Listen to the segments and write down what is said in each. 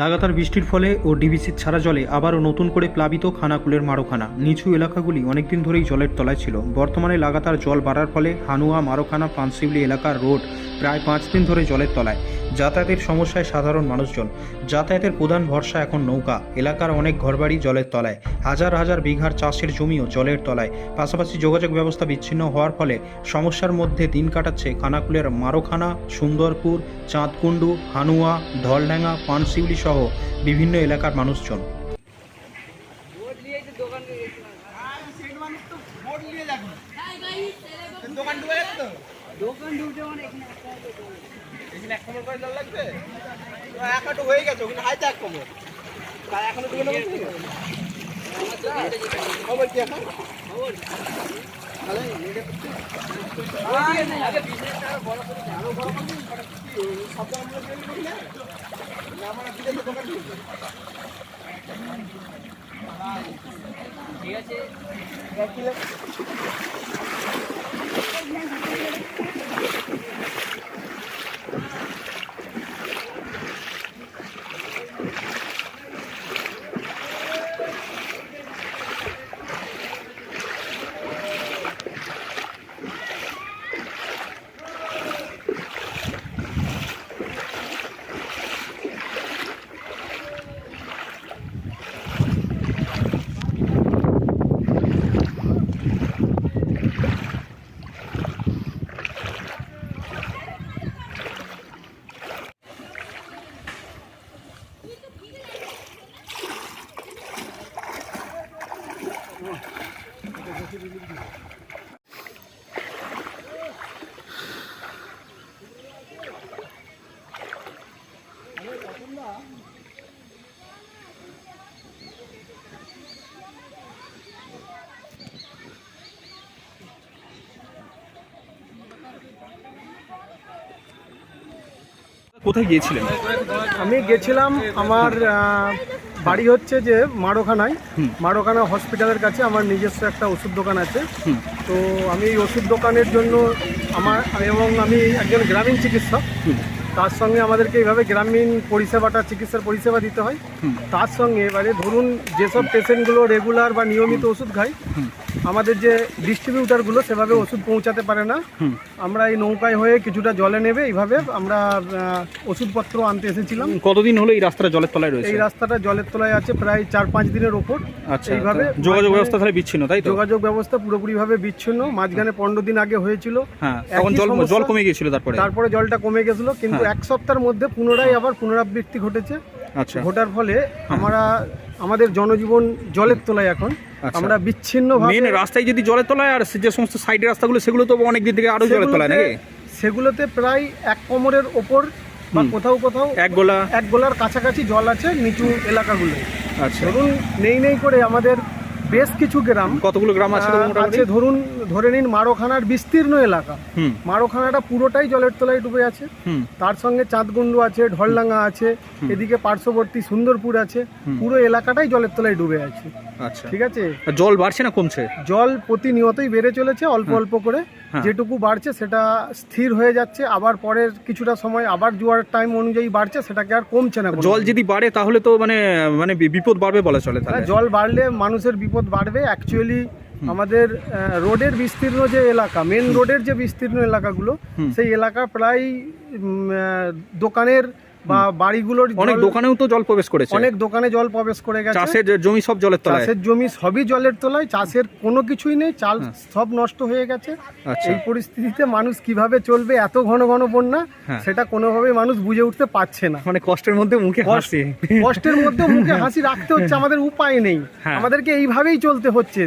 লাগাতার বৃষ্টির ফলে ও ডিবিসির ছাড়া জলে আবারও নতুন করে প্লাবিত খানাকুলের মারোখানা। নিচু এলাকাগুলি অনেকদিন ধরেই জলের তলায় ছিল। বর্তমানে লাগাতার জল বাড়ার ফলে হানুয়া, মারোখানা পানশিউলি এলাকার রোড প্রায় পাঁচ দিন ধরে জলের তলায়। যাতায়াতের সমস্যায় সাধারণ মানুষজন। যাতায়াতের প্রধান ভরসা এখন নৌকা। এলাকার অনেক ঘরবাড়ি জলের তলায়। হাজার হাজার বিঘার চাষের জমিও জলের তলায়। পাশাপাশি যোগাযোগ ব্যবস্থা বিচ্ছিন্ন হওয়ার ফলে সমস্যার মধ্যে দিন কাটাচ্ছে খানাকুলের মারোখানা, সুন্দরপুর, চাঁদকুণ্ডু, হানুয়া ঢলডাঙ্গা পানশিউলি সহ বিভিন্ন এলাকার মানুষজন দোকান ডুবে গেছে তো দোকান ডুবছে মানে এখানে এক কোমর করে জল লাগবে? তো এক হাঁটু হয়ে গেছে ওখানে হাইতে এক কোমর। তাই এখনও ডুবে খবর কি এখন? খবর তাহলে নেটে আগে বিজনেস আরও বড় করে আরও বড় করে দিন, কটা কি, ওই সব দোকানগুলো তৈরি করি না? না, আমার বিদেশে দোকান খুলবে। ঠিক আছে এক কিলো কোথায় গিয়েছিলেন? আমি গেছিলাম আমার বাড়ি হচ্ছে যে মারোখানায়। মারোখানা হসপিটালের কাছে আমার নিজস্ব একটা ওষুধ দোকান আছে। তো আমি এই ওষুধ দোকানের জন্য আমার এবং আমি একজন গ্রামীণ চিকিৎসক। তার সঙ্গে আমাদেরকে এইভাবে গ্রামীণ পরিষেবাটা চিকিৎসার পরিষেবা দিতে হয়। তার সঙ্গে এবারে ধরুন যেসব পেশেন্টগুলো রেগুলার বা নিয়মিত ওষুধ খায় আমাদের যে ডিস্ট্রিবিউটারগুলো সেভাবে ওষুধ পৌঁছাতে পারে না। আমরা এই নৌকায় হয়ে কিছুটা জলে নেবে এইভাবে আমরা ওষুধপত্র আনতে এসেছিলাম। কতদিন হলো এই রাস্তাটা জলের তলায় রয়েছে? এই রাস্তাটা জলের তলায় আছে প্রায় চার পাঁচ দিনের ওপর। আচ্ছা এইভাবে যোগাযোগ ব্যবস্থা তাহলে বিচ্ছিন্ন তাই যোগাযোগ ব্যবস্থা পুরোপুরিভাবে বিচ্ছিন্ন। মাঝখানে পনেরো দিন আগে হয়েছিল। হ্যাঁ তখন জল জল কমে গিয়েছিল তারপরে? তারপরে জলটা কমে গেছিল কিন্তু। এক সপ্তাহের মধ্যে পুনরায় আবার পুনরাবৃত্তি ঘটেছে। আচ্ছা। ঘটার ফলে আমরা আমাদের জনজীবন জলের তলায় এখন। আচ্ছা। আমরা বিচ্ছিন্ন মেন রাস্তায় যদি জলের তলায় আর যে সমস্ত সাইডের রাস্তাগুলো সেগুলো তো অনেক দিন থেকে আরও জলের তলায় নাকি? সেগুলোতে প্রায় এক কোমরের ওপর বা কোথাও কোথাও এক গোলা? এক গোলার কাছাকাছি জল আছে নিচু এলাকাগুলো। আচ্ছা। ধরুন নেই নেই করে আমাদের বেশ কিছু গ্রাম কতগুলো গ্রাম আছে আছে ধরুন ধরে নিন মারোখানার বিস্তীর্ণ এলাকা। হুম। মারোখানাটা পুরোটাই জলের তলায় ডুবে আছে। হুম। তার সঙ্গে চাঁদগুন্ডু আছে ঢলডাঙ্গা আছে এদিকে পার্শ্ববর্তী সুন্দরপুর আছে পুরো এলাকাটাই জলের তলায় ডুবে আছে। আচ্ছা। ঠিক আছে? জল বাড়ছে না কমছে? জল প্রতিনিয়তই বেড়ে চলেছে অল্প অল্প করে। যেটুকু বাড়ছে সেটা স্থির হয়ে যাচ্ছে আবার পরের কিছুটা সময় আবার জোয়ারের টাইম অনুযায়ী বাড়ছে সেটাকে আর কমছে না জল যদি বাড়ে তাহলে তো মানে মানে বিপদ বাড়বে বলা চলে হ্যাঁ, তাহলে জল বাড়লে মানুষের বিপদ বাড়বে। অ্যাকচুয়ালি আমাদের রোডের বিস্তীর্ণ যে এলাকা মেন রোডের যে বিস্তীর্ণ এলাকাগুলো সেই এলাকা প্রায় দোকানের বা বাড়িগুলোর অনেক দোকানেও তো জল প্রবেশ করেছে। অনেক দোকানে জল প্রবেশ করে গেছে। চাষের জমি সব জলের তলায়। চাষের জমি সবই জলের তলায় চাষের কোনো কিছুই নেই চাল সব নষ্ট হয়ে গেছে। আচ্ছা। এই পরিস্থিতিতে মানুষ কীভাবে চলবে এত ঘন ঘন বন্যা হ্যাঁ। সেটা কোনোভাবে মানুষ বুঝে উঠতে পারছে না। মানে কষ্টের মধ্যে মুখে হাসি। কষ্টের মধ্যে মুখে হাসি রাখতে হচ্ছে আমাদের উপায় নেই। হ্যাঁ। আমাদেরকে এইভাবেই চলতে হচ্ছে।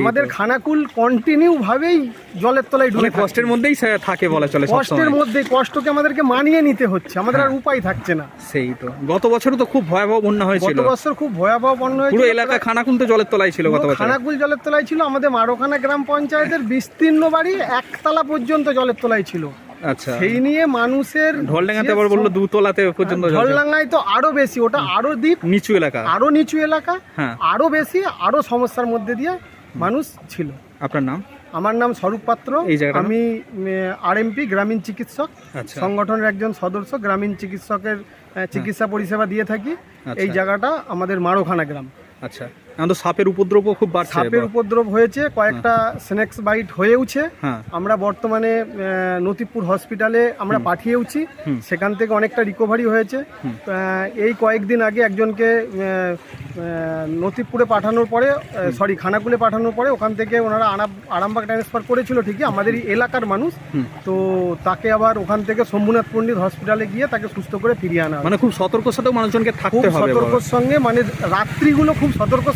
আমাদের খানাকুল কন্টিনিউ ভাবেই জলের তলায় মানে ডুবে কষ্টের মধ্যেই থাকে বলা চলে কষ্টের মধ্যে কষ্টকে আমাদেরকে মানিয়ে নিতে হচ্ছে। আমাদের আর উপায় থাকছে না। সেই তো। গত বছরও তো খুব ভয়াবহ বন্যা হয়েছিল। গত বছর খুব ভয়াবহ বন্যা হয়েছিল। পুরো এলাকা খানাকুল তো জলের তলায় ছিল গত বছর। খানাকুল জলের তলায় ছিল। আমাদের মারোখানা গ্রাম পঞ্চায়েতের বিস্তীর্ণ বাড়ি একতলা পর্যন্ত জলের তলায় ছিল। আচ্ছা। সেই নিয়ে মানুষের ঢলডাঙ্গাতে আবার বলল দুতলাতে পর্যন্ত ছিল। ঢলডাঙ্গায় তো আরও বেশি ওটা আরও দ্বীপ নিচু এলাকা। আরও নিচু এলাকা হ্যাঁ। আরও বেশি আরও সমস্যার মধ্যে দিয়ে মানুষ ছিল। আপনার নাম? আমার নাম স্বরূপ পাত্র। আমি আর এমপি আমি আরএমপি গ্রামীণ চিকিৎসক। আচ্ছা। সংগঠনের একজন সদস্য গ্রামীণ চিকিৎসকের চিকিৎসা পরিষেবা দিয়ে থাকি। এই আচ্ছা। জায়গাটা আমাদের মারোখানা গ্রাম। আচ্ছা। এখন তো সাপের উপদ্রবও খুব বাড়ছে সাপের উপদ্রব হয়েছে কয়েকটা স্নেক্স বাইট হয়েওছে। হ্যাঁ। আমরা বর্তমানে নতিপুর হসপিটালে আমরা পাঠিয়েওছি। সেখান থেকে অনেকটা রিকভারি হয়েছে। এই কয়েকদিন আগে একজনকে নতিপুরে পাঠানোর পরে সরি খানাকুলে পাঠানোর পরে ওখান থেকে ওনারা আরাম- আরামবাগ ট্রান্সফার করেছিল ঠিকই আমাদের এই এলাকার মানুষ। তো তাকে আবার ওখান থেকে শম্ভুনাথ পণ্ডিত হসপিটালে গিয়ে তাকে সুস্থ করে ফিরিয়ে আনা মানে খুব সতর্ক সাথেও মানুষজনকে থাকতে হবে সতর্কর সঙ্গে মানে রাত্রিগুলো খুব সতর্কর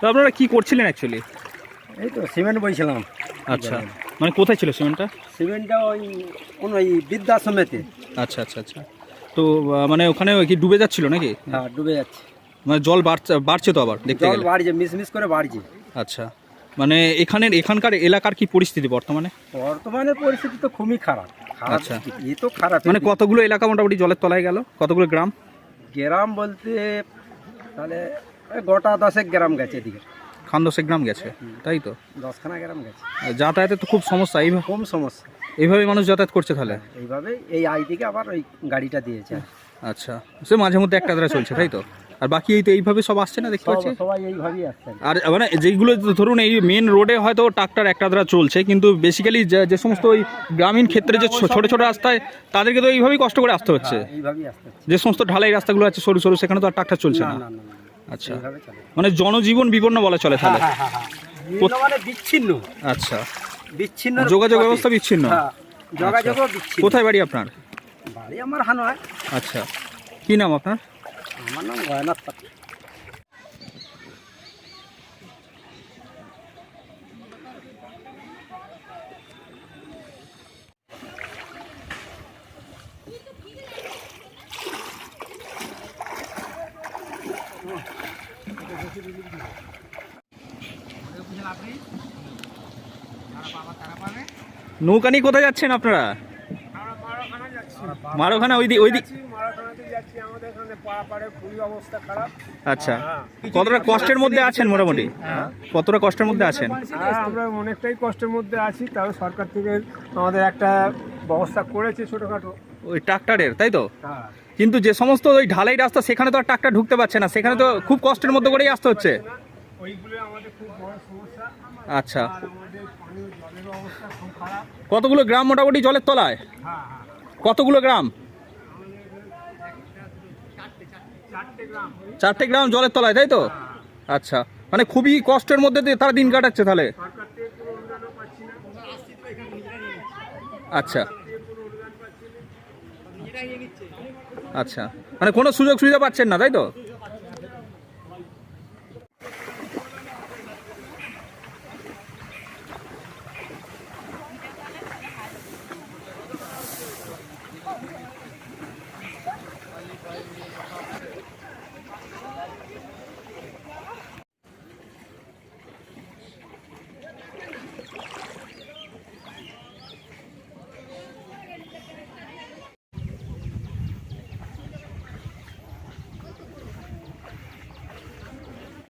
তো আপনারা কি করছিলেন অ্যাকচুয়ালি এই তো সিমেন্ট বইছিলাম। আচ্ছা। মানে কোথায় ছিল সিমেন্টটা? সিমেন্টটা ওই কোন ওই বৃদ্ধাশ্রমেতে। আচ্ছা আচ্ছা আচ্ছা। তো মানে ওখানে কি ডুবে যাচ্ছিল নাকি? হ্যাঁ ডুবে যাচ্ছে। মানে জল বাড়ছে বাড়ছে তো আবার দেখতে জল গেলে। বাড়ছে মিসমিস করে বাড়ছে। আচ্ছা। মানে এখানের এখানকার এলাকার কি পরিস্থিতি বর্তমানে? বর্তমানে পরিস্থিতি তো খুবই খারাপ। খারাপ আচ্ছা। এ তো খারাপ। মানে কতগুলো এলাকা মোটামুটি জলের তলায় গেল? কতগুলো গ্রাম? গ্রাম বলতে তাহলে গোটা দশেক গ্রাম গেছে এদিকে। খান দশেক গ্রাম গেছে? তাই তো? দশখানা গ্রাম গেছে। যাতায়াতের তো খুব সমস্যা এইভাবে কম সমস্যা। এইভাবে মানুষ যাতায়াত করছে তাহলে? এইভাবে এই আই থেকে আবার ওই গাড়িটা দিয়েছে। আচ্ছা সে মাঝে মধ্যে একটা দ্বারা চলছে তাই তো? আর বাকি এই তো এইভাবে সব আসছে না দেখতে পাচ্ছি? সবাই এইভাবেই আসছে। আর মানে যেগুলো ধরুন এই মেন রোডে হয়তো ট্রাক্টর একটা দ্বারা চলছে কিন্তু বেসিক্যালি যে সমস্ত ওই গ্রামীণ ক্ষেত্রে যে ছোট ছোট রাস্তায় তাদেরকে তো এইভাবেই কষ্ট করে আসতে হচ্ছে? এইভাবেই আসতে হচ্ছে। যে সমস্ত ঢালাই রাস্তাগুলো আছে সরু সরু সেখানে তো আর ট্রাক্টর চলছে না আচ্ছা। মানে জনজীবন বিপন্ন বলা চলে তাহলে। হ্যাঁ হ্যাঁ হ্যাঁ মানে বিচ্ছিন্ন। আচ্ছা। বিচ্ছিন্ন যোগাযোগ ব্যবস্থা বিচ্ছিন্ন? হ্যাঁ কোথায় বাড়ি আপনার? বাড়ি আমার হানোয়। আচ্ছা। কি নাম আপনার? আমার নাম গয়নাথ পাত্র নৌকা নিয়ে কোথায় যাচ্ছেন আপনারা? মারোখানা ওই দিক ওই দিক যাচ্ছি আমাদের এখানে পাড়াপাড়ে খুবই অবস্থা খারাপ। আচ্ছা। কতটা কষ্টের মধ্যে আছেন মোটামুটি? কতটা কষ্টের মধ্যে আছেন? হ্যাঁ আমরা অনেকটাই কষ্টের মধ্যে আছি তাও সরকার থেকে আমাদের একটা ব্যবস্থা করেছে ছোটোখাটো। ওই ট্রাক্টরের তাই তো? হ্যাঁ। কিন্তু যে সমস্ত ওই ঢালাই রাস্তা সেখানে তো আর ট্রাক্টর ঢুকতে পারছে না সেখানে তো খুব কষ্টের মধ্যে করেই আসতে হচ্ছে। আচ্ছা। কতগুলো গ্রাম মোটামুটি জলের তলায়? হ্যাঁ হ্যাঁ। কতগুলো গ্রাম চারটে গ্রাম চারটে গ্রাম জলের তলায়, তাই তো? আচ্ছা মানে খুবই কষ্টের মধ্যে দিয়ে তারা দিন কাটাচ্ছে তাহলে? আচ্ছা। আচ্ছা মানে কোনো সুযোগ সুবিধা পাচ্ছেন না, তাই তো?